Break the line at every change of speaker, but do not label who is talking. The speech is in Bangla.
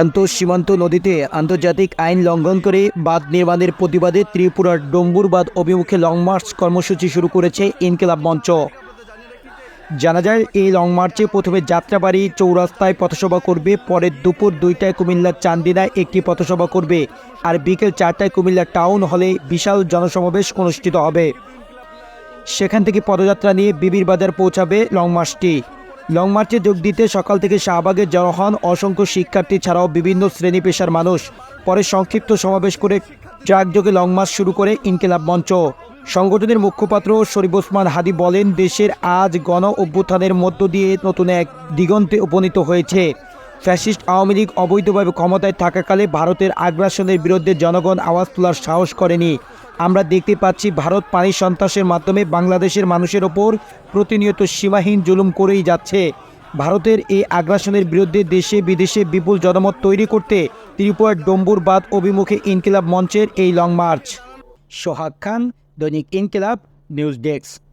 আন্তঃ সীমান্ত নদীতে আন্তর্জাতিক আইন লঙ্ঘন করে বাঁধ নির্মাণের প্রতিবাদে ত্রিপুরার ডম্বুর বাঁধ অভিমুখে লং মার্চ কর্মসূচি শুরু করেছে ইনকিলাব মঞ্চ। জানা যায়, এই লং মার্চে প্রথমে যাত্রাবাড়ি চৌরাস্তায় পথসভা করবে, পরে দুপুর দুইটায় কুমিল্লার চান্দিনায় একটি পথসভা করবে আর বিকেল চারটায় কুমিল্লা টাউন হলে বিশাল জনসমাবেশ অনুষ্ঠিত হবে। সেখান থেকে পদযাত্রা নিয়ে বিবির বাজার পৌঁছাবে লং মার্চটি। লং মার্চে যোগ দিতে সকাল থেকে শাহবাগের জড়ো হন। অসংখ্য শিক্ষার্থী ছাড়াও বিভিন্ন শ্রেণি পেশার মানুষ। পরে সংক্ষিপ্ত সমাবেশ করে ট্রাকযোগে লং মার্চ শুরু করে ইনকিলাব মঞ্চ। সংগঠনের মুখপাত্র শরীফ ওসমান হাদি বলেন, দেশের আজ গণ অভ্যুত্থানের মধ্য দিয়ে নতুন এক দিগন্তে উপনীত হয়েছে। ফ্যাসিস্ট আওয়ামী লীগ অবৈধভাবে ক্ষমতায় থাকাকালে ভারতের আগ্রাসনের বিরুদ্ধে জনগণ আওয়াজ তোলার সাহস করেনি। আমরা দেখতে পাচ্ছি ভারত পানি সন্ত্রাসের মাধ্যমে বাংলাদেশের মানুষের ওপর প্রতিনিয়ত সীমাহীন জুলুম করেই যাচ্ছে। ভারতের এই আগ্রাসনের বিরুদ্ধে দেশে বিদেশে বিপুল জনমত তৈরি করতে ত্রিপুরার ডম্বুর বাদ অভিমুখে ইনকিলাব মঞ্চের এই লং মার্চ। সোহাগ খান, দৈনিক ইনকিলাব, নিউজ ডেস্ক।